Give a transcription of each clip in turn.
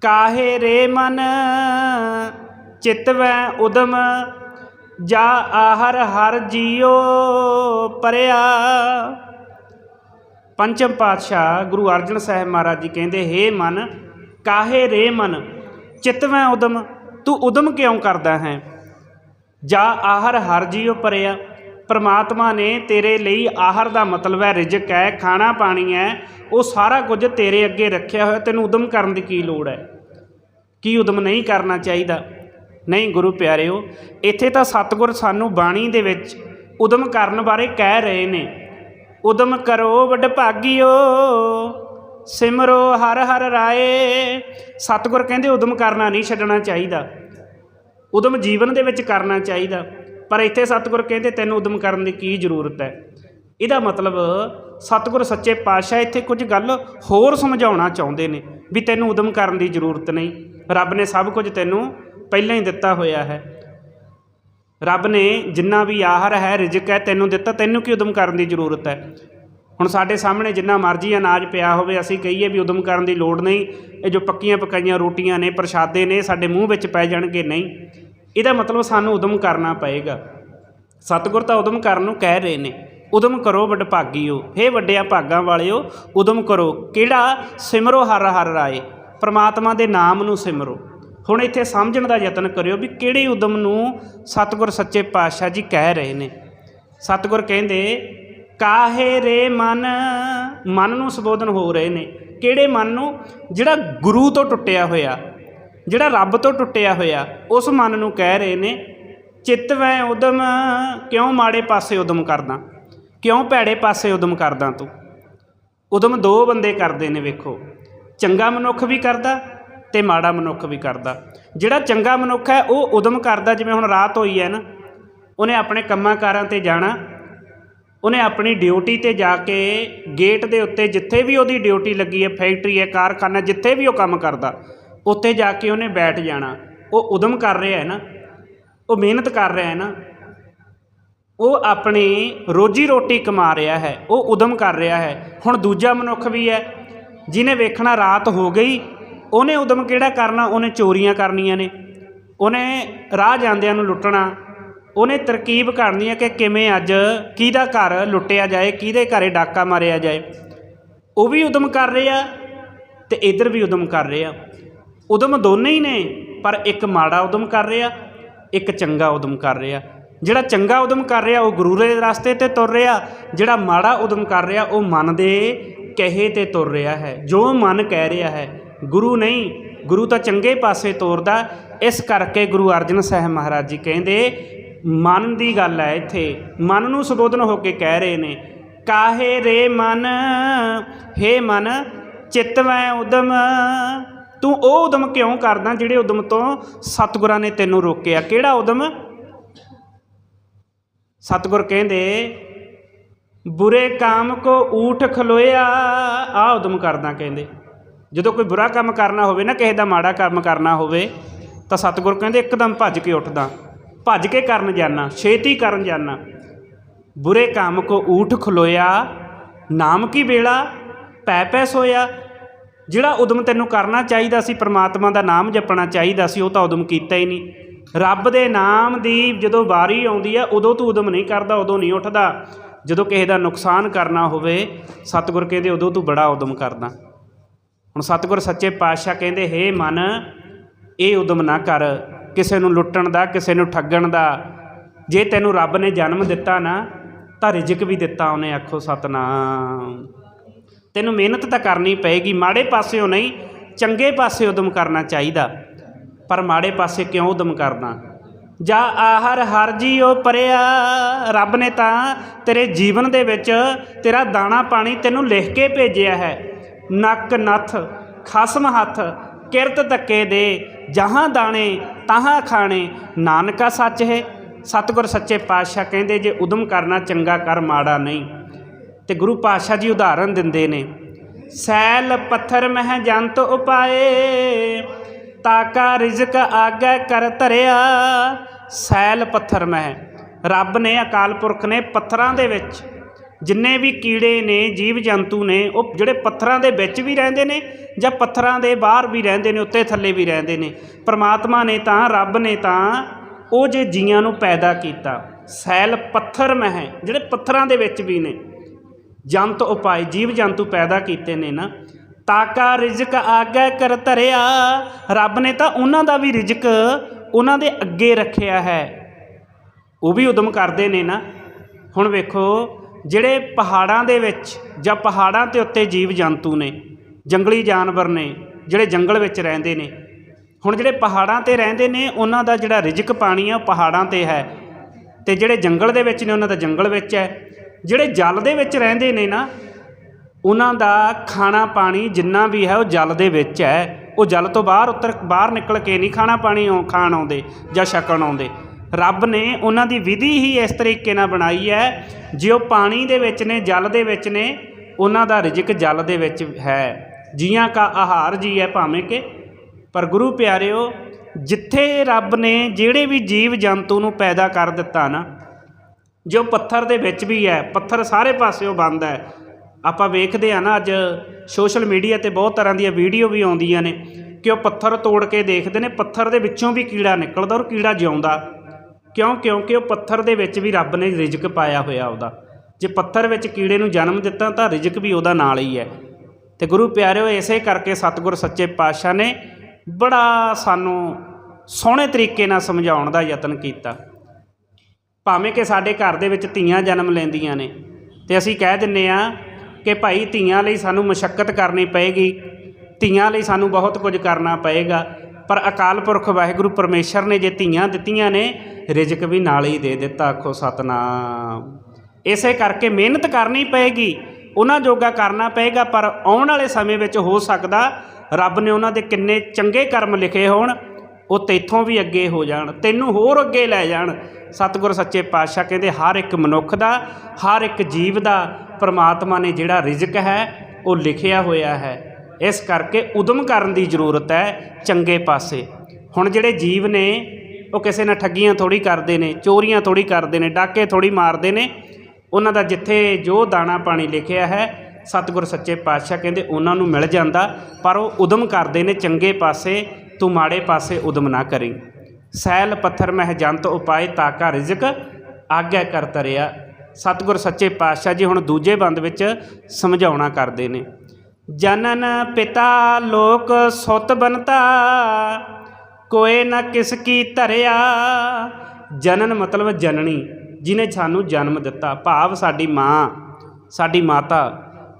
ਕਾਹੇ ਰੇ ਮਨ? ਚਿਤਵੈ ਉਦਮ। ਜਾ ਆਹਰ ਹਰ ਜੀਓ ਪਰਿਆ। ਪੰਚਮ ਪਾਤਸ਼ਾਹ ਗੁਰੂ ਅਰਜਨ ਸਾਹਿਬ ਮਹਾਰਾਜ ਜੀ ਕਹਿੰਦੇ, ਹੇ ਮਨ, ਕਾਹੇ ਰੇ ਮਨ? ਚਿਤਵੈ ਉਦਮ। ਤੂੰ ਉਦਮ ਕਿਉਂ ਕਰਦਾ ਹੈ? ਜਾ ਆਹਰ ਹਰ ਜੀਓ ਪਰਿਆ। ਪਰਮਾਤਮਾ ਨੇ ਤੇਰੇ ਲਈ ਆਹਰ ਦਾ ਮਤਲਬ ਹੈ ਰਿਜਕ ਹੈ, ਖਾਣਾ ਪਾਣੀ ਹੈ, ਉਹ ਸਾਰਾ ਕੁਝ ਤੇਰੇ ਅੱਗੇ ਰੱਖਿਆ ਹੋਇਆ, ਤੈਨੂੰ ਉਦਮ ਕਰਨ ਦੀ ਕੀ ਲੋੜ ਹੈ? ਕੀ ਉਦਮ ਨਹੀਂ ਕਰਨਾ ਚਾਹੀਦਾ? ਨਹੀਂ ਗੁਰੂ ਪਿਆਰਿਓ, ਇੱਥੇ ਤਾਂ ਸਤਿਗੁਰ ਸਾਨੂੰ ਬਾਣੀ ਦੇ ਵਿੱਚ ਉਦਮ ਕਰਨ ਬਾਰੇ ਕਹਿ ਰਹੇ ਨੇ। ਉਦਮ ਕਰੋ ਵੱਡ ਭਾਗਿਓ ਸਿਮਰੋ ਹਰ ਹਰ ਰਾਏ। ਸਤਿਗੁਰ ਕਹਿੰਦੇ ਉਦਮ ਕਰਨਾ ਨਹੀਂ ਛੱਡਣਾ ਚਾਹੀਦਾ। ਉਦਮ ਜੀਵਨ ਦੇ ਵਿੱਚ ਕਰਨਾ ਚਾਹੀਦਾ। ਪਰ ਇੱਥੇ ਸਤਿਗੁਰ ਕਹਿੰਦੇ ਤੈਨੂੰ ਉਦਮ ਕਰਨ ਦੀ ਕੀ ਜ਼ਰੂਰਤ ਹੈ? ਇਹਦਾ ਮਤਲਬ ਸਤਿਗੁਰ ਸੱਚੇ ਪਾਤਸ਼ਾਹ ਇੱਥੇ ਕੁਝ ਗੱਲ ਹੋਰ ਸਮਝਾਉਣਾ ਚਾਹੁੰਦੇ ਨੇ ਵੀ ਤੈਨੂੰ ਉਦਮ ਕਰਨ ਦੀ ਜ਼ਰੂਰਤ ਨਹੀਂ। ਰੱਬ ਨੇ ਸਭ ਕੁਝ ਤੈਨੂੰ ਪਹਿਲਾਂ ਹੀ ਦਿੱਤਾ ਹੋਇਆ ਹੈ। ਰੱਬ ਨੇ ਜਿੰਨਾ ਵੀ ਆਹਰ ਹੈ, ਰਿਜ਼ਕ ਹੈ ਤੈਨੂੰ ਦਿੱਤਾ, ਤੈਨੂੰ ਕੀ ਉਦਮ ਕਰਨ ਦੀ ਜ਼ਰੂਰਤ ਹੈ? ਹੁਣ ਸਾਡੇ ਸਾਹਮਣੇ ਜਿੰਨਾ ਮਰਜ਼ੀ ਅਨਾਜ ਪਿਆ ਹੋਵੇ, ਅਸੀਂ ਕਹੀਏ ਵੀ ਉਦਮ ਕਰਨ ਦੀ ਲੋੜ ਨਹੀਂ। ਇਹ ਜੋ ਪੱਕੀਆਂ ਪਕਾਈਆਂ ਰੋਟੀਆਂ ਨੇ, ਪ੍ਰਸ਼ਾਦੇ ਨੇ, ਸਾਡੇ ਮੂੰਹ ਵਿੱਚ ਪੈ ਜਾਣਗੇ, ਨਹੀਂ। ਇਹਦਾ ਮਤਲਬ ਸਾਨੂੰ ਉਦਮ ਕਰਨਾ ਪਏਗਾ। ਸਤਿਗੁਰ ਤਾਂ ਉਦਮ ਕਰਨ ਨੂੰ ਕਹਿ ਰਹੇ ਨੇ, ਉਦਮ ਕਰੋ ਵੱਡ ਭਾਗੀਓ, ਹੇ ਵੱਡਿਆ ਭਾਗਾਂ ਵਾਲਿਓ, ਉਦਮ ਕਰੋ। ਕਿਹੜਾ? ਸਿਮਰੋ ਹਰ ਹਰ ਰਾਏ, ਪ੍ਰਮਾਤਮਾ ਦੇ ਨਾਮ ਨੂੰ ਸਿਮਰੋ। ਹੁਣ ਇੱਥੇ ਸਮਝਣ ਦਾ ਯਤਨ ਕਰਿਓ ਵੀ ਕਿਹੜੇ ਉਦਮ ਨੂੰ ਸਤਿਗੁਰ ਸੱਚੇ ਪਾਤਸ਼ਾਹ ਜੀ ਕਹਿ ਰਹੇ ਨੇ। ਸਤਿਗੁਰ ਕਹਿੰਦੇ, ਕਾਹੇ ਰੇ ਮਨ ਮਨ ਨੂੰ ਸੰਬੋਧਨ ਹੋ ਰਹੇ ਨੇ। ਕਿਹੜੇ ਮਨ ਨੂੰ? ਜਿਹੜਾ ਗੁਰੂ ਤੋਂ ਟੁੱਟਿਆ ਹੋਇਆ ਜਿਹੜਾ ਰੱਬ ਤੋਂ ਟੁੱਟਿਆ ਹੋਇਆ, ਉਸ ਮਨ ਨੂੰ ਕਹਿ ਰਹੇ ਨੇ, ਚਿੱਤ ਵੈ ਉਦਮ, ਕਿਉਂ ਮਾੜੇ ਪਾਸੇ ਉਦਮ ਕਰਦਾ? ਕਿਉਂ ਭੈੜੇ ਪਾਸੇ ਉਦਮ ਕਰਦਾ ਤੂੰ? ਉਦਮ ਦੋ ਬੰਦੇ ਕਰਦੇ ਨੇ ਵੇਖੋ, ਚੰਗਾ ਮਨੁੱਖ ਵੀ ਕਰਦਾ ਤੇ ਮਾੜਾ ਮਨੁੱਖ ਵੀ ਕਰਦਾ। ਜਿਹੜਾ ਚੰਗਾ ਮਨੁੱਖ ਹੈ, ਉਹ ਉਦਮ ਕਰਦਾ, ਜਿਵੇਂ ਹੁਣ ਰਾਤ ਹੋਈ ਹੈ ਨਾ, ਉਹਨੇ ਆਪਣੇ ਕੰਮਾਂ ਕਾਰਾਂ ਤੇ ਜਾਣਾ, ਉਹਨੇ ਆਪਣੀ ਡਿਊਟੀ ਤੇ ਜਾ ਕੇ ਗੇਟ ਦੇ ਉੱਤੇ ਜਿੱਥੇ ਵੀ ਉਹਦੀ ਡਿਊਟੀ ਲੱਗੀ ਹੈ, ਫੈਕਟਰੀ ਹੈ, ਕਾਰਖਾਨਾ, ਜਿੱਥੇ ਵੀ ਉਹ ਕੰਮ ਕਰਦਾ ਉੱਥੇ ਜਾ ਕੇ ਉਹਨੇ ਬੈਠ ਜਾਣਾ। ਉਹ ਉਦਮ ਕਰ ਰਿਹਾ ਹੈ ਨਾ, ਉਹ ਮਿਹਨਤ ਕਰ ਰਿਹਾ ਹੈ ਨਾ, ਉਹ ਆਪਣੀ ਰੋਜੀ ਰੋਟੀ ਕਮਾ ਰਿਹਾ ਹੈ, ਉਹ ਉਦਮ ਕਰ ਰਿਹਾ ਹੈ। ਹੁਣ ਦੂਜਾ ਮਨੁੱਖ ਵੀ ਹੈ, ਜਿਹਨੇ ਵੇਖਣਾ ਰਾਤ ਹੋ ਗਈ, ਉਹਨੇ ਉਦਮ ਕਿਹੜਾ ਕਰਨਾ? ਉਹਨੇ ਚੋਰੀਆਂ ਕਰਨੀਆਂ ਨੇ। ਉਹਨੇ ਰਾਹ ਜਾਂਦਿਆਂ ਨੂੰ ਲੁੱਟਣਾ। ਉਹਨੇ ਤਰਕੀਬ ਕਰਨੀ ਹੈ ਕਿ ਕਿਵੇਂ ਅੱਜ ਕਿਹਦਾ ਘਰ ਲੁੱਟਿਆ ਜਾਏ, ਕਿਹਦੇ ਘਰੇ ਡਾਕਾ ਮਾਰਿਆ ਜਾਏ। ਉਹ ਵੀ ਉਦਮ ਕਰ ਰਿਹਾ ਤੇ ਇਧਰ ਵੀ ਉਦਮ ਕਰ ਰਿਹਾ। ਉਦਮ ਦੋਨੇ ਹੀ ਨੇ, ਪਰ ਇੱਕ ਮਾੜਾ ਉਦਮ ਕਰ ਰਿਹਾ, ਇੱਕ ਚੰਗਾ ਉਦਮ ਕਰ ਰਿਹਾ। ਜਿਹੜਾ ਚੰਗਾ ਉਦਮ ਕਰ ਰਿਹਾ, ਉਹ ਗੁਰੂ ਦੇ ਰਸਤੇ ਤੇ ਤੁਰ ਰਿਹਾ, ਜਿਹੜਾ ਮਾੜਾ ਉਦਮ ਕਰ ਰਿਹਾ, ਉਹ ਮਨ ਦੇ ਕਹੇ ਤੇ ਤੁਰ ਰਿਹਾ ਹੈ। ਜੋ ਮਨ ਕਹਿ ਰਿਹਾ ਹੈ, ਗੁਰੂ ਨਹੀਂ, ਗੁਰੂ ਤਾਂ ਚੰਗੇ ਪਾਸੇ ਤੋਰਦਾ। ਇਸ ਕਰਕੇ ਗੁਰੂ ਅਰਜਨ ਸਾਹਿਬ ਮਹਾਰਾਜ ਜੀ ਕਹਿੰਦੇ, ਮਨ ਦੀ ਗੱਲ ਹੈ ਇੱਥੇ, ਮਨ ਨੂੰ ਸੰਬੋਧਨ ਹੋ ਕੇ ਕਹਿ ਰਹੇ ਨੇ, ਕਾਹੇ ਰੇ ਮਨ, ਹੇ ਮਨ ਚਿਤਵੈ ਉਦਮ ਤੂੰ ਉਹ ਉਦਮ ਕਿਉਂ ਕਰਦਾ ਜਿਹੜੇ ਉਦਮ ਤੋਂ ਸਤਿਗੁਰਾਂ ਨੇ ਤੈਨੂੰ ਰੋਕਿਆ? ਕਿਹੜਾ ਉਦਮ? ਸਤਿਗੁਰ ਕਹਿੰਦੇ, ਬੁਰੇ ਕਾਮ ਕੋ ਊਠ ਖਲੋਇਆ ਆ ਉਦਮ ਕਰਦਾ ਕਹਿੰਦੇ। ਜਦੋਂ ਕੋਈ ਬੁਰਾ ਕੰਮ ਕਰਨਾ ਹੋਵੇ ਨਾ, ਕਿਸੇ ਦਾ ਮਾੜਾ ਕੰਮ ਕਰਨਾ ਹੋਵੇ, ਤਾਂ ਸਤਿਗੁਰ ਕਹਿੰਦੇ, ਇੱਕਦਮ ਭੱਜ ਕੇ ਉੱਠਦਾ। ਭੱਜ ਕੇ ਕਰਨ ਜਾਣਾ ਛੇਤੀ ਕਰਨ ਜਾਣਾ ਬੁਰੇ ਕੰਮ ਕੋ ਊਠ ਖਲੋਇਆ, ਨਾਮ ਕੀ ਵੇਲਾ? ਪੈ ਪੈ ਸੋਇਆ। ਜਿਹੜਾ ਉਦਮ ਤੈਨੂੰ ਕਰਨਾ ਚਾਹੀਦਾ ਸੀ, ਪ੍ਰਮਾਤਮਾ ਦਾ ਨਾਮ ਜਪਣਾ ਚਾਹੀਦਾ ਸੀ, ਉਹ ਤਾਂ ਉਦਮ ਕੀਤਾ ਹੀ ਨਹੀਂ। ਰੱਬ ਦੇ ਨਾਮ ਦੀ ਜਦੋਂ ਵਾਰੀ ਆਉਂਦੀ ਹੈ ਉਦੋਂ ਤੂੰ ਉਦਮ ਨਹੀਂ ਕਰਦਾ, ਉਦੋਂ ਨਹੀਂ ਉੱਠਦਾ। ਜਦੋਂ ਕਿਸੇ ਦਾ ਨੁਕਸਾਨ ਕਰਨਾ ਹੋਵੇ, ਸਤਿਗੁਰ ਕਹਿੰਦੇ ਉਦੋਂ ਤੂੰ ਬੜਾ ਉਦਮ ਕਰਦਾ। ਹੁਣ ਸਤਿਗੁਰ ਸੱਚੇ ਪਾਤਸ਼ਾਹ ਕਹਿੰਦੇ, ਹੇ ਮਨ, ਇਹ ਉਦਮ ਨਾ ਕਰ। ਕਿਸੇ ਨੂੰ ਲੁੱਟਣ ਦਾ, ਕਿਸੇ ਨੂੰ ਠੱਗਣ ਦਾ। ਜੇ ਤੈਨੂੰ ਰੱਬ ਨੇ ਜਨਮ ਦਿੱਤਾ ਨਾ, ਤਾਂ ਰਿਜਕ ਵੀ ਦਿੱਤਾ ਉਹਨੇ, ਆਖੋ ਸਤਨਾਮ। ਤੈਨੂੰ ਮਿਹਨਤ ਤਾਂ ਕਰਨੀ ਪਏਗੀ, ਮਾੜੇ ਪਾਸਿਓਂ ਨਹੀਂ, ਚੰਗੇ ਪਾਸੇ ਉਦਮ ਕਰਨਾ ਚਾਹੀਦਾ। ਪਰ ਮਾੜੇ ਪਾਸੇ ਕਿਉਂ ਉਦਮ ਕਰਨਾ? ਜਾ ਆਹਰ ਹਰ ਜੀਓ ਪਰਿਆ, ਰੱਬ ਨੇ ਤਾਂ ਤੇਰੇ ਜੀਵਨ ਦੇ ਵਿੱਚ ਤੇਰਾ ਦਾਣਾ ਪਾਣੀ ਤੈਨੂੰ ਲਿਖ ਕੇ ਭੇਜਿਆ ਹੈ। ਨੱਕ ਨੱਥ, ਖਸਮ ਹੱਥ, ਕਿਰਤ ਧੱਕੇ ਦੇ, ਜਹਾਂ ਦਾਣੇ ਤਾਹਾਂ ਖਾਣੇ, ਨਾਨਕਾ ਸੱਚ ਹੈ। ਸਤਿਗੁਰ ਸੱਚੇ ਪਾਤਸ਼ਾਹ ਕਹਿੰਦੇ, ਜੇ ਉਦਮ ਕਰਨਾ ਚੰਗਾ ਕਰ, ਮਾੜਾ ਨਹੀਂ। ਤੇ ਗੁਰੂ ਪਾਤਸ਼ਾਹ ਜੀ ਉਦਾਹਰਨ ਦਿੰਦੇ ਨੇ, ਸੈਲ ਪੱਥਰ ਮਹਿ ਜੰਤ ਉਪਾਏ, ਤਾਕਾ ਰਿਜ਼ਕ ਆਗੇ ਕਰ ਧਰਿਆ, ਸੈਲ ਪੱਥਰ ਮਹਿ। ਰੱਬ ਨੇ ਅਕਾਲ ਪੁਰਖ ਨੇ ਪੱਥਰਾਂ ਦੇ ਵਿੱਚ ਜਿੰਨੇ ਵੀ ਕੀੜੇ ਨੇ ਜੀਵ ਜੰਤੂ ਨੇ, ਉਹ ਜਿਹੜੇ ਪੱਥਰਾਂ ਦੇ ਵਿੱਚ ਵੀ ਰਹਿੰਦੇ ਨੇ ਜਾਂ ਪੱਥਰਾਂ ਦੇ ਬਾਹਰ ਵੀ ਰਹਿੰਦੇ ਨੇ, ਉੱਤੇ ਥੱਲੇ ਵੀ ਰਹਿੰਦੇ ਨੇ, ਪ੍ਰਮਾਤਮਾ ਨੇ ਤਾਂ, ਰੱਬ ਨੇ ਤਾਂ ਉਹ ਜੇ ਜੀਆਂ ਨੂੰ ਪੈਦਾ ਕੀਤਾ। ਸੈਲ ਪੱਥਰ ਮਹਿ, ਜਿਹੜੇ ਪੱਥਰਾਂ ਦੇ ਵਿੱਚ ਵੀ ਨੇ। ਜੰਤ ਉਪਾਏ, ਜੀਵ ਜੰਤੂ ਪੈਦਾ ਕੀਤੇ ਨੇ ਨਾ। ਤਾਕਾ ਰਿਜ਼ਕ ਆਗੇ ਕਰ ਧਰਿਆ, ਰੱਬ ਨੇ ਤਾਂ ਉਹਨਾਂ ਦਾ ਵੀ ਰਿਜ਼ਕ ਉਹਨਾਂ ਦੇ ਅੱਗੇ ਰੱਖਿਆ ਹੈ। ਉਹ ਵੀ ਉਦਮ ਕਰਦੇ ਨੇ ਨਾ। ਹੁਣ ਵੇਖੋ, ਜਿਹੜੇ ਪਹਾੜਾਂ ਦੇ ਵਿੱਚ ਜਾਂ ਪਹਾੜਾਂ ਤੇ ਉੱਤੇ ਜੀਵ ਜੰਤੂ ਨੇ, ਜੰਗਲੀ ਜਾਨਵਰ ਨੇ, ਜਿਹੜੇ ਜੰਗਲ ਵਿੱਚ ਰਹਿੰਦੇ ਨੇ, ਹੁਣ ਜਿਹੜੇ ਪਹਾੜਾਂ ਤੇ ਰਹਿੰਦੇ ਨੇ, ਉਹਨਾਂ ਦਾ ਜਿਹੜਾ ਰਿਜ਼ਕ ਪਾਣੀ ਆ ਉਹ ਪਹਾੜਾਂ ਤੇ ਹੈ। ਤੇ ਜਿਹੜੇ ਜੰਗਲ ਦੇ ਵਿੱਚ ਨੇ, ਉਹਨਾਂ ਦਾ ਜੰਗਲ ਵਿੱਚ ਹੈ। ਜਿਹੜੇ ਜਲ ਦੇ ਵਿੱਚ ਰਹਿੰਦੇ ਨੇ ਨਾ, ਉਹਨਾਂ ਦਾ ਖਾਣਾ ਪਾਣੀ ਜਿੰਨਾ ਵੀ ਹੈ ਉਹ ਜਲ ਦੇ ਵਿੱਚ ਹੈ। ਉਹ ਜਲ ਤੋਂ ਬਾਹਰ ਉੱਤਰ, ਬਾਹਰ ਨਿਕਲ ਕੇ ਨਹੀਂ ਖਾਣਾ ਪਾਣੀ ਆਉ- ਖਾਣ ਆਉਂਦੇ ਜਾਂ ਛਕਣ ਆਉਂਦੇ। ਰੱਬ ਨੇ ਉਹਨਾਂ ਦੀ ਵਿਧੀ ਹੀ ਇਸ ਤਰੀਕੇ ਨਾਲ ਬਣਾਈ ਹੈ। ਜੇ ਉਹ ਪਾਣੀ ਦੇ ਵਿੱਚ ਨੇ, ਜਲ ਦੇ ਵਿੱਚ ਨੇ, ਉਹਨਾਂ ਦਾ ਰਿਜ਼ਕ ਜਲ ਦੇ ਵਿੱਚ ਹੈ। ਜੀਆਂ ਕਾ ਆਹਾਰ ਜੀ ਹੈ ਭਾਵੇਂ ਕਿ। ਪਰ ਗੁਰੂ ਪਿਆਰਿਓ, ਜਿੱਥੇ ਰੱਬ ਨੇ ਜਿਹੜੇ ਵੀ ਜੀਵ ਜੰਤੂ ਨੂੰ ਪੈਦਾ ਕਰ ਦਿੱਤਾ ਨਾ ਜੋ ਪੱਥਰ ਦੇ ਵਿੱਚ ਵੀ ਹੈ, ਪੱਥਰ ਸਾਰੇ ਪਾਸਿਓਂ ਬੰਦ ਹੈ। ਆਪਾਂ ਵੇਖਦੇ ਆ ਨਾ ਅੱਜ ਸੋਸ਼ਲ ਮੀਡੀਆ ਤੇ ਬਹੁਤ ਤਰ੍ਹਾਂ ਦੀਆਂ ਵੀਡੀਓ ਵੀ ਆਉਂਦੀਆਂ ਨੇ ਕਿ ਉਹ ਪੱਥਰ ਤੋੜ ਕੇ ਦੇਖਦੇ ਨੇ, ਪੱਥਰ ਦੇ ਵਿੱਚੋਂ ਵੀ ਕੀੜਾ ਨਿਕਲਦਾ ਔਰ ਕੀੜਾ ਜਿਉਂਦਾ। ਕਿਉਂ? ਕਿਉਂਕਿ ਉਹ ਪੱਥਰ ਦੇ ਵਿੱਚ ਵੀ ਰੱਬ ਨੇ ਰਿਜ਼ਕ ਪਾਇਆ ਹੋਇਆ ਉਹਦਾ। ਜੇ ਪੱਥਰ ਵਿੱਚ ਕੀੜੇ ਨੂੰ ਜਨਮ ਦਿੱਤਾ ਤਾਂ ਰਿਜ਼ਕ ਵੀ ਉਹਦਾ ਨਾਲ ਹੀ ਹੈ। ਤੇ ਗੁਰੂ ਪਿਆਰਿਓ, ਇਸੇ ਕਰਕੇ ਸਤਿਗੁਰ ਸੱਚੇ ਪਾਤਸ਼ਾਹ ਨੇ ਬੜਾ ਸਾਨੂੰ ਸੋਹਣੇ ਤਰੀਕੇ ਨਾਲ ਸਮਝਾਉਣ ਦਾ ਯਤਨ ਕੀਤਾ। ਭਾਵੇਂ ਕਿ ਸਾਡੇ ਘਰ ਦੇ ਵਿੱਚ ਧੀਆਂ ਜਨਮ ਲੈਂਦੀਆਂ ਨੇ, ਤੇ ਅਸੀਂ ਕਹਿ ਦਿੰਨੇ ਆ ਕਿ ਭਾਈ ਧੀਆਂ ਲਈ ਸਾਨੂੰ ਮਸ਼ੱਕਤ ਕਰਨੀ ਪਏਗੀ, ਧੀਆਂ ਲਈ ਸਾਨੂੰ ਬਹੁਤ ਕੁਝ ਕਰਨਾ ਪਏਗਾ, ਪਰ ਅਕਾਲ ਪੁਰਖ ਵਾਹਿਗੁਰੂ ਪਰਮੇਸ਼ਰ ਨੇ ਜੇ ਧੀਆਂ ਦਿੱਤੀਆਂ ਨੇ, ਰਿਜ਼ਕ ਵੀ ਨਾਲ ਹੀ ਦੇ ਦਿੱਤਾ, ਆਖੋ ਸਤਨਾਮ। ਇਸੇ ਕਰਕੇ ਮਿਹਨਤ ਕਰਨੀ ਪਏਗੀ, ਉਹਨਾਂ ਜੋਗਾ ਕਰਨਾ ਪਏਗਾ, ਪਰ ਆਉਣ ਵਾਲੇ ਸਮੇਂ ਵਿੱਚ ਹੋ ਸਕਦਾ ਰੱਬ ਨੇ ਉਹਨਾਂ ਦੇ ਕਿੰਨੇ ਚੰਗੇ ਕਰਮ ਲਿਖੇ ਹੋਣ, ਉਹ ਤੇਥੋਂ ਵੀ ਅੱਗੇ ਹੋ ਜਾਣ, ਤੈਨੂੰ ਹੋਰ ਅੱਗੇ ਲੈ ਜਾਣ ਸਤਿਗੁਰ ਸੱਚੇ ਪਾਤਸ਼ਾਹ ਕਹਿੰਦੇ, ਹਰ ਇੱਕ ਮਨੁੱਖ ਦਾ, ਹਰ ਇੱਕ ਜੀਵ ਦਾ ਪ੍ਰਮਾਤਮਾ ਨੇ ਜਿਹੜਾ ਰਿਜ਼ਕ ਹੈ, ਉਹ ਲਿਖਿਆ ਹੋਇਆ ਹੈ। ਇਸ ਕਰਕੇ ਉਦਮ ਕਰਨ ਦੀ ਜ਼ਰੂਰਤ ਹੈ ਚੰਗੇ ਪਾਸੇ। ਹੁਣ ਜਿਹੜੇ ਜੀਵ ਨੇ, ਉਹ ਕਿਸੇ ਨਾਲ ਠੱਗੀਆਂ ਥੋੜੀ ਕਰਦੇ ਨੇ, ਚੋਰੀਆਂ ਥੋੜੀ ਕਰਦੇ ਨੇ, ਡਾਕੇ ਥੋੜੀ ਮਾਰਦੇ ਨੇ, ਉਹਨਾਂ ਦਾ ਜਿੱਥੇ ਜੋ ਦਾਣਾ ਪਾਣੀ ਲਿਖਿਆ ਹੈ, ਸਤਿਗੁਰ ਸੱਚੇ ਪਾਤਸ਼ਾਹ ਕਹਿੰਦੇ, ਉਹਨਾਂ ਨੂੰ ਮਿਲ ਜਾਂਦਾ, ਪਰ ਉਹ ਉਦਮ ਕਰਦੇ ਨੇ, ਚੰਗੇ ਪਾਸੇ, ਤੂੰ ਮਾੜੇ ਪਾਸੇ ਉਦਮ ਨਾ ਕਰੀ। ਸੈਲ, ਪੱਥਰ, ਮਹਿ, ਜੰਤ ਉਪਾਏ ਤਾਕਾ, ਰਿਜ਼ਕ, ਆਗਿਆ ਕਰ ਤਰਿਆ। ਸਤਿਗੁਰ ਸੱਚੇ ਪਾਤਸ਼ਾਹ ਜੀ ਹੁਣ ਦੂਜੇ ਬੰਦ ਵਿੱਚ ਸਮਝਾਉਣਾ ਕਰਦੇ ਨੇ। ਜਨਨ ਪਿਤਾ ਲੋਕ ਸੁਤ ਬਨਤਾ ਕੋਏ ਨਾ ਕਿਸ ਕੀ ਧਰਿਆ। ਜਨਨ ਮਤਲਬ ਜਨਨੀ, ਜਿਨੇ ਸਾਨੂੰ ਜਨਮ ਦਿੱਤਾ। ਭਾਵ ਸਾਡੀ ਮਾਂ, ਸਾਡੀ ਮਾਤਾ,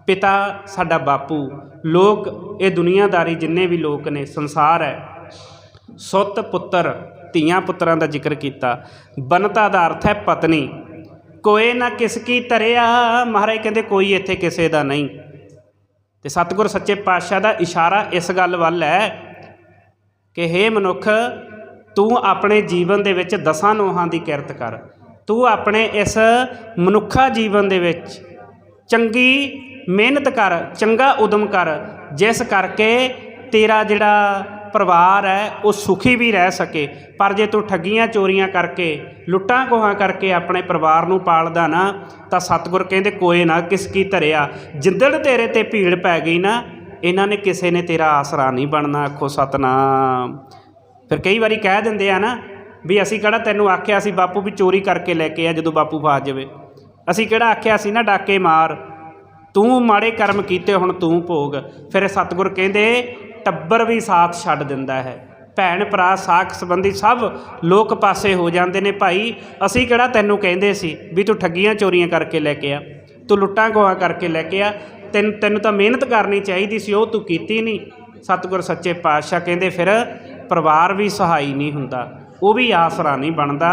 ਪਿਤਾ, ਸਾਡਾ ਬਾਪੂ। ਲੋਕ, ਇਹ ਦੁਨੀਆਦਾਰੀ ਜਿੰਨੇ ਵੀ ਲੋਕ ਨੇ, ਸੰਸਾਰ ਹੈ। ਸੁੱਤ ਪੁੱਤਰ ਧੀਆਂ ਪੁੱਤਰਾਂ ਦਾ ਜ਼ਿਕਰ ਕੀਤਾ। ਬਨਤਾ ਦਾ ਅਰਥ ਹੈ ਪਤਨੀ। ਕੋਏ ਨਾ ਕਿਸ ਕੀ ਧਰਿਆ, ਮਹਾਰਾਜ ਕਹਿੰਦੇ ਕੋਈ ਇੱਥੇ ਕਿਸੇ ਦਾ ਨਹੀਂ। ਤੇ ਸਤਿਗੁਰ ਸੱਚੇ ਪਾਤਸ਼ਾਹ ਦਾ ਇਸ਼ਾਰਾ ਇਸ ਗੱਲ ਵੱਲ ਹੈ ਕਿ हे ਮਨੁੱਖ, ਤੂੰ ਆਪਣੇ ਜੀਵਨ ਦੇ ਵਿੱਚ ਦਸਾਂ ਨੋਹਾਂ ਦੀ ਕਿਰਤ ਕਰ। ਤੂੰ ਆਪਣੇ ਇਸ ਮਨੁੱਖਾ ਜੀਵਨ ਦੇ ਵਿੱਚ ਚੰਗੀ ਮਿਹਨਤ ਕਰ, ਚੰਗਾ ਉਦਮ ਕਰ, ਜਿਸ ਕਰਕੇ ਤੇਰਾ ਜਿਹੜਾ ਪਰਿਵਾਰ ਹੈ, ਉਹ ਸੁਖੀ ਵੀ ਰਹਿ ਸਕੇ। ਪਰ ਜੇ ਤੂੰ ਠੱਗੀਆਂ ਚੋਰੀਆਂ ਕਰਕੇ, ਲੁੱਟਾਂ ਕੋਹਾਂ ਕਰਕੇ ਆਪਣੇ ਪਰਿਵਾਰ ਨੂੰ ਪਾਲਦਾ ਨਾ, ਤਾਂ ਸਤਿਗੁਰ ਕਹਿੰਦੇ ਕੋਏ ਨਾ, ਕਿਸ ਕੀ ਧਰਿਆ? ਜਿੱਦਣ ਤੇਰੇ ਤੇ ਭੀੜ ਪੈ ਗਈ ਨਾ, ਇਹਨਾਂ ਨੇ ਕਿਸੇ ਨੇ ਤੇਰਾ ਆਸਰਾ ਨਹੀਂ ਬਣਨਾ। ਆਖੋ, ਸਤਨਾਮ। ਫਿਰ ਕਈ ਵਾਰੀ ਕਹਿ ਦਿੰਦੇ ਆ ਨਾ, ਵੀ ਅਸੀਂ ਕਿਹੜਾ ਤੈਨੂੰ ਆਖਿਆ ਸੀ, ਬਾਪੂ ਵੀ ਚੋਰੀ ਕਰਕੇ ਲੈ ਕੇ ਆ, ਜਦੋਂ ਬਾਪੂ ਫਾਸ ਜਾਵੇ। ਅਸੀਂ ਕਿਹੜਾ ਆਖਿਆ ਸੀ ਨਾ, ਡਾਕੇ ਮਾਰ। ਤੂੰ ਮਾੜੇ ਕਰਮ ਕੀਤੇ, ਹੁਣ ਤੂੰ ਭੋਗ। ਫਿਰ ਸਤਿਗੁਰ ਕਹਿੰਦੇ ਟੱਬਰ ਵੀ ਸਾਥ ਛੱਡ ਦਿੰਦਾ ਹੈ। ਭੈਣ ਭਰਾ ਸਾਖ ਸੰਬੰਧੀ ਸਭ ਲੋਕ ਪਾਸੇ ਹੋ ਜਾਂਦੇ ਨੇ। ਭਾਈ, ਅਸੀਂ ਕਿਹੜਾ ਤੈਨੂੰ ਕਹਿੰਦੇ ਸੀ ਵੀ ਤੂੰ ਠੱਗੀਆਂ ਚੋਰੀਆਂ ਕਰਕੇ ਲੈ ਕੇ ਆ? ਤੂੰ ਲੁੱਟਾਂ ਖੋਹਾਂ ਕਰਕੇ ਲੈ ਕੇ ਆ। ਤੈਨੂੰ ਤੈਨੂੰ ਤਾਂ ਮਿਹਨਤ ਕਰਨੀ ਚਾਹੀਦੀ ਸੀ, ਉਹ ਤੂੰ ਕੀਤੀ ਨਹੀਂ। ਸਤਿਗੁਰ ਸੱਚੇ ਪਾਤਸ਼ਾਹ ਕਹਿੰਦੇ ਫਿਰ ਪਰਿਵਾਰ ਵੀ ਸਹਾਈ ਨਹੀਂ ਹੁੰਦਾ, ਉਹ ਵੀ ਆਸਰਾ ਨਹੀਂ ਬਣਦਾ।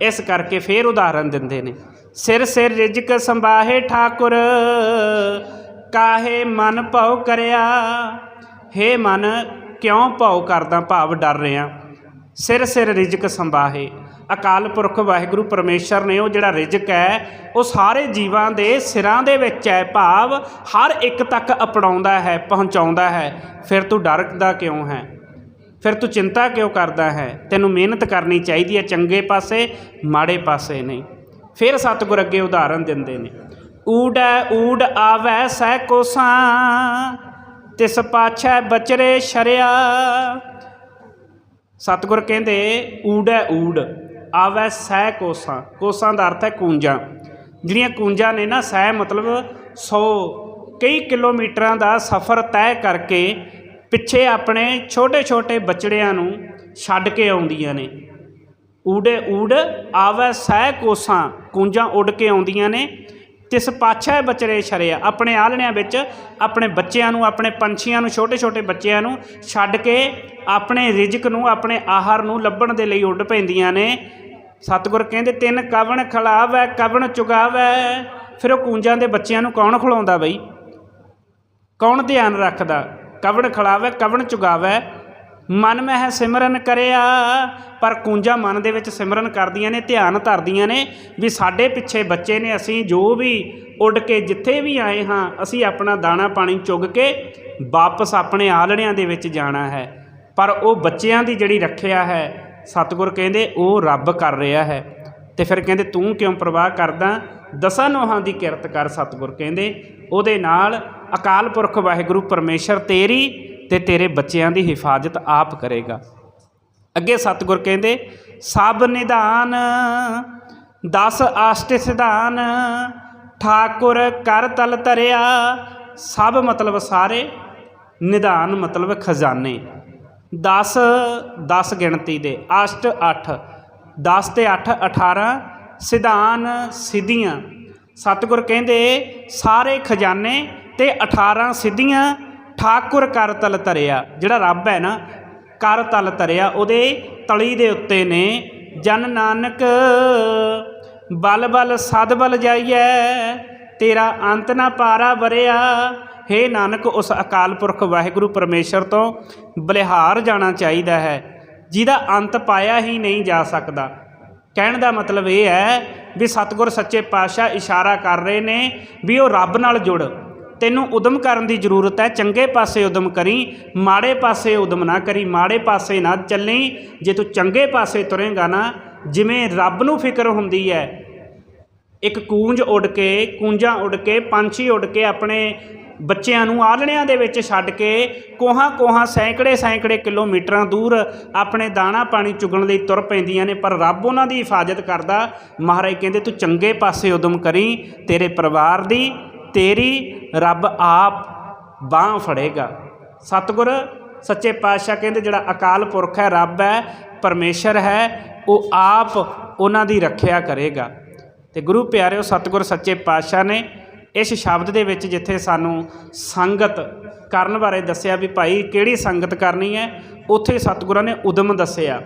ਇਸ ਕਰਕੇ ਫਿਰ ਉਦਾਹਰਨ ਦਿੰਦੇ ਨੇ, ਸਿਰ ਸਿਰ ਰਿਜਕ ਸੰਭਾਹੇ ਠਾਕੁਰ, ਕਾਹੇ ਮਨ ਭਉ ਕਰਿਆ। ਹੇ ਮਨ, ਕਿਉਂ ਭਉ ਕਰਦਾ ਭਾਵ ਡਰ ਰਿਆਂ? ਸਿਰ ਸਿਰ ਰਿਜਕ ਸੰਭਾਹੇ। ਅਕਾਲ ਪੁਰਖ ਵਾਹਿਗੁਰੂ ਪਰਮੇਸ਼ਰ ਨੇ ਉਹ ਜਿਹੜਾ ਰਿਜਕ ਹੈ, ਉਹ ਸਾਰੇ ਜੀਵਾਂ ਦੇ ਸਿਰਾਂ ਦੇ ਵਿੱਚ ਹੈ ਭਾਵ ਹਰ ਇੱਕ ਤੱਕ ਅਪਣਾਉਂਦਾ ਹੈ, ਪਹੁੰਚਾਉਂਦਾ ਹੈ। ਫਿਰ ਤੂੰ ਡਰਦਾ ਕਿਉਂ ਹੈ? ਫਿਰ ਤੂੰ ਚਿੰਤਾ ਕਿਉਂ ਕਰਦਾ ਹੈ? ਤੈਨੂੰ ਮਿਹਨਤ ਕਰਨੀ ਚਾਹੀਦੀ ਹੈ ਚੰਗੇ ਪਾਸੇ, ਮਾੜੇ ਪਾਸੇ ਨਹੀਂ। ਫਿਰ ਸਤਿਗੁਰ ਅੱਗੇ ਉਦਾਹਰਨ ਦਿੰਦੇ ਨੇ, ਊੜੈ ਊੜ ਆਵੈ ਸਹਿ ਕੋਸਾਂ ਤਿਸ ਪਾਛੈ ਬਚਰੇ ਸ਼ਰਿਆ। ਸਤਿਗੁਰ ਕਹਿੰਦੇ, ਊੜੈ ਊੜ, ਆਵੈ ਸਹਿ ਕੋਸਾਂ। ਕੋਸਾਂ ਦਾ ਅਰਥ ਹੈ ਕੂੰਜਾਂ। ਜਿਹੜੀਆਂ ਕੂੰਜਾਂ ਨੇ ਨਾ, ਸਹਿ ਮਤਲਬ 100 ਕਈ ਕਿਲੋਮੀਟਰਾਂ ਦਾ ਸਫ਼ਰ ਤੈਅ ਕਰਕੇ ਪਿੱਛੇ ਆਪਣੇ ਛੋਟੇ-ਛੋਟੇ ਬੱਚੜਿਆਂ ਨੂੰ ਛੱਡ ਕੇ ਆਉਂਦੀਆਂ ਨੇ। ਊੜੇ ਊੜ, ਆਵੈ ਸਹਿ ਕੋਸਾਂ। ਕੂੰਜਾਂ ਉੱਡ ਕੇ ਆਉਂਦੀਆਂ ਨੇ। ਤਿਸ ਪਾਛੈ ਬਚਰੇ ਛਰਿਆ ਆਪਣੇ ਆਲਣਿਆਂ ਵਿੱਚ ਆਪਣੇ ਬੱਚਿਆਂ ਨੂੰ, ਆਪਣੇ ਪੰਛੀਆਂ ਨੂੰ, ਛੋਟੇ-ਛੋਟੇ ਬੱਚਿਆਂ ਨੂੰ ਛੱਡ ਕੇ ਆਪਣੇ ਰਿਜ਼ਕ ਨੂੰ, ਆਪਣੇ ਆਹਾਰ ਨੂੰ ਲੱਭਣ ਦੇ ਲਈ ਉੱਡ ਪੈਂਦੀਆਂ ਨੇ। ਸਤਿਗੁਰ ਕਹਿੰਦੇ, ਤਿੰਨ ਕਵਣ ਖਲਾਵੈ, ਕਵਣ ਚੁਗਾਵੈ? ਫਿਰ ਉਹ ਕੂੰਜਾਂ ਦੇ ਬੱਚਿਆਂ ਨੂੰ ਕੌਣ ਖਿਲਾਉਂਦਾ ਬਈ? ਕੌਣ ਧਿਆਨ ਰੱਖਦਾ? ਕਵਣ ਖਲਾਵੈ, ਕਵਣ ਚੁਗਾਵੈ? ਮਨ ਮਹਿ ਸਿਮਰਨ ਕਰਿਆ। ਪਰ ਕੂੰਜਾਂ ਮਨ ਦੇ ਵਿੱਚ ਸਿਮਰਨ ਕਰਦੀਆਂ ਨੇ, ਧਿਆਨ ਧਰਦੀਆਂ ਨੇ ਵੀ ਸਾਡੇ ਪਿੱਛੇ ਬੱਚੇ ਨੇ, ਅਸੀਂ ਜੋ ਵੀ ਉੱਡ ਕੇ ਜਿੱਥੇ ਵੀ ਆਏ ਹਾਂ, ਅਸੀਂ ਆਪਣਾ ਦਾਣਾ ਪਾਣੀ ਚੁਗ ਕੇ ਵਾਪਸ ਆਪਣੇ ਆਲਣਿਆਂ ਦੇ ਵਿੱਚ ਜਾਣਾ ਹੈ। ਪਰ ਉਹ ਬੱਚਿਆਂ ਦੀ ਜਿਹੜੀ ਰੱਖਿਆ ਹੈ, ਸਤਿਗੁਰ ਕਹਿੰਦੇ, ਉਹ ਰੱਬ ਕਰ ਰਿਹਾ ਹੈ। ਤੇ ਫਿਰ ਕਹਿੰਦੇ, ਤੂੰ ਕਿਉਂ ਪ੍ਰਵਾਹ ਕਰਦਾ? ਦਸਾਂ ਨੋਹਾਂ ਦੀ ਕਿਰਤ ਕਰ, ਸਤਿਗੁਰ ਕਹਿੰਦੇ। ਉਹਦੇ ਨਾਲ ਅਕਾਲ ਪੁਰਖ ਵਾਹਿਗੁਰੂ ਪਰਮੇਸ਼ਰ ਤੇਰੀ ਤੇ ਤੇਰੇ ਬੱਚਿਆਂ ਦੀ ਹਿਫਾਜ਼ਤ ਆਪ ਕਰੇਗਾ। ਅੱਗੇ ਸਤਿਗੁਰ ਕਹਿੰਦੇ, ਸਭ ਨਿਧਾਨ, ਦਸ ਆਸ਼ਟ ਸਿਧਾਨ, ਠਾਕੁਰ ਕਰ ਤਲ ਧਰਿਆ, ਸਭ ਮਤਲਬ ਸਾਰੇ, ਨਿਧਾਨ ਮਤਲਬ ਖਜ਼ਾਨੇ। 10 10 ਗਿਣਤੀ ਦੇ ਅਸ਼ਟ 8 10 ਤੇ 8 18 ਸਿਧਾਨ ਸਿੱਧੀਆਂ। ਸਤਿਗੁਰ ਕਹਿੰਦੇ, ਸਾਰੇ ਖਜ਼ਾਨੇ ਤੇ 18 ਸਿੱਧੀਆਂ ਠਾਕੁਰ ਕਰ ਤਲ ਧਰਿਆ, ਜਿਹੜਾ ਰੱਬ ਹੈ ਨਾ, ਕਰ ਤਲ ਧਰਿਆ, ਉਹਦੇ ਤਲੀ ਦੇ ਉੱਤੇ ਨੇ, ਜਨ ਨਾਨਕ ਬਲ ਬਲ ਸਦ ਬਲ ਜਾਈਐ, ਤੇਰਾ ਅੰਤ ਨਾ ਪਾਰਾ ਵਰਿਆ। ਹੇ ਨਾਨਕ, ਉਸ ਅਕਾਲ ਪੁਰਖ ਵਾਹਿਗੁਰੂ ਪਰਮੇਸ਼ਰ ਤੋਂ ਬਲਿਹਾਰ ਜਾਣਾ ਚਾਹੀਦਾ ਹੈ, ਜਿਹਦਾ ਅੰਤ ਪਾਇਆ ਹੀ ਨਹੀਂ ਜਾ ਸਕਦਾ। ਕਹਿਣ ਦਾ ਮਤਲਬ ਇਹ ਹੈ ਵੀ ਸਤਿਗੁਰ ਸੱਚੇ ਪਾਤਸ਼ਾਹ ਇਸ਼ਾਰਾ ਕਰ ਰਹੇ ਨੇ ਵੀ ਉਹ ਰੱਬ ਨਾਲ ਜੁੜ। ਤੈਨੂੰ ਉਦਮ ਕਰਨ ਦੀ ਜ਼ਰੂਰਤ ਹੈ। ਚੰਗੇ ਪਾਸੇ ਉਦਮ ਕਰੀ, ਮਾੜੇ ਪਾਸੇ ਉਦਮ ਨਾ ਕਰੀ, ਮਾੜੇ ਪਾਸੇ ਨਾ ਚੱਲੀ। ਜੇ ਤੂੰ ਚੰਗੇ ਪਾਸੇ ਤੁਰੇਗਾ ਨਾ, ਜਿਵੇਂ ਰੱਬ ਨੂੰ ਫਿਕਰ ਹੁੰਦੀ ਹੈ, ਇੱਕ ਕੂੰਜ ਉੱਡ ਕੇ, ਕੂੰਜਾਂ ਉੱਡ ਕੇ, ਪੰਛੀ ਉੱਡ ਕੇ ਆਪਣੇ ਬੱਚਿਆਂ ਨੂੰ ਆਲਣਿਆਂ ਦੇ ਵਿੱਚ ਛੱਡ ਕੇ ਕੋਹਾਂ ਕੋਹਾਂ, ਸੈਂਕੜੇ ਸੈਂਕੜੇ ਕਿਲੋਮੀਟਰਾਂ ਦੂਰ ਆਪਣੇ ਦਾਣਾ ਪਾਣੀ ਚੁਗਣ ਲਈ ਤੁਰ ਪੈਂਦੀਆਂ ਨੇ। ਪਰ ਰੱਬ ਉਹਨਾਂ ਦੀ ਹਿਫਾਜ਼ਤ ਕਰਦਾ। ਮਹਾਰਾਜ ਕਹਿੰਦੇ, ਤੂੰ ਚੰਗੇ ਪਾਸੇ ਉਦਮ ਕਰੀ, ਤੇਰੇ ਪਰਿਵਾਰ ਦੀ ਤੇਰੀ ਰੱਬ ਆਪ ਬਾਹ ਫੜੇਗਾ। ਸਤਿਗੁਰ, ਸੱਚੇ ਪਾਤਸ਼ਾਹ ਕਹਿੰਦੇ ਜਿਹੜਾ ਅਕਾਲ ਪੁਰਖ ਹੈ, ਰੱਬ ਹੈ, ਪਰਮੇਸ਼ਰ ਹੈ, ਉਹ ਆਪ ਉਹਨਾਂ ਦੀ ਰੱਖਿਆ ਕਰੇਗਾ। ਤੇ ਗੁਰੂ ਪਿਆਰਿਓ, ਸਤਿਗੁਰ, ਸੱਚੇ ਪਾਤਸ਼ਾਹ ਨੇ ਇਸ ਸ਼ਬਦ ਦੇ ਵਿੱਚ ਜਿੱਥੇ ਸਾਨੂੰ ਸੰਗਤ ਕਰਨ ਬਾਰੇ ਦੱਸਿਆ ਵੀ ਭਾਈ ਕਿਹੜੀ ਸੰਗਤ ਕਰਨੀ ਹੈ, ਉੱਥੇ ਸਤਿਗੁਰਾਂ ਨੇ ਉਦਮ ਦੱਸਿਆ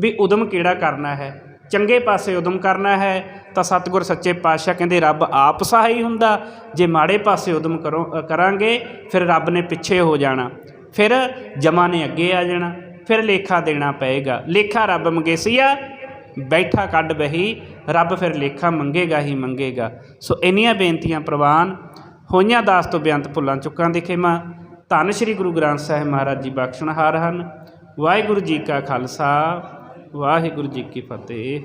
ਵੀ ਉਦਮ ਕਿਹੜਾ ਕਰਨਾ ਹੈ। ਚੰਗੇ ਪਾਸੇ ਉਦਮ ਕਰਨਾ ਹੈ ਤਾਂ ਸਤਿਗੁਰ ਸੱਚੇ ਪਾਤਸ਼ਾਹ ਕਹਿੰਦੇ, ਰੱਬ ਆਪ ਸਹਾਈ ਹੁੰਦਾ। ਜੇ ਮਾੜੇ ਪਾਸੇ ਉਦਮ ਕਰੋ ਕਰਾਂਗੇ, ਫਿਰ ਰੱਬ ਨੇ ਪਿੱਛੇ ਹੋ ਜਾਣਾ। ਫਿਰ ਜਮਾ ਨੇ ਅੱਗੇ ਆ ਜਾਣਾ, ਫਿਰ ਲੇਖਾ ਦੇਣਾ ਪਏਗਾ। ਲੇਖਾ ਰੱਬ ਮੰਗੇਸੀਆ ਬੈਠਾ ਕੱਢ ਬਹੀ, ਰੱਬ ਫਿਰ ਲੇਖਾ ਮੰਗੇਗਾ ਹੀ ਮੰਗੇਗਾ। ਸੋ ਇੰਨੀਆਂ ਬੇਨਤੀਆਂ ਪ੍ਰਵਾਨ, ਹੋਈਆਂ ਦਾਸ ਤੋਂ ਬੇਅੰਤ ਭੁੱਲਾਂ ਚੁੱਕਾਂ ਦੇ ਖੇਮਾ। ਧੰਨ ਸ਼੍ਰੀ ਗੁਰੂ ਗ੍ਰੰਥ ਸਾਹਿਬ ਮਹਾਰਾਜ ਜੀ ਬਖਸ਼ਣਹਾਰ ਹਨ। ਵਾਹਿਗੁਰੂ ਜੀ ਕਾ ਖਾਲਸਾ, ਵਾਹਿਗੁਰੂ ਜੀ ਕੀ ਫਤਿਹ।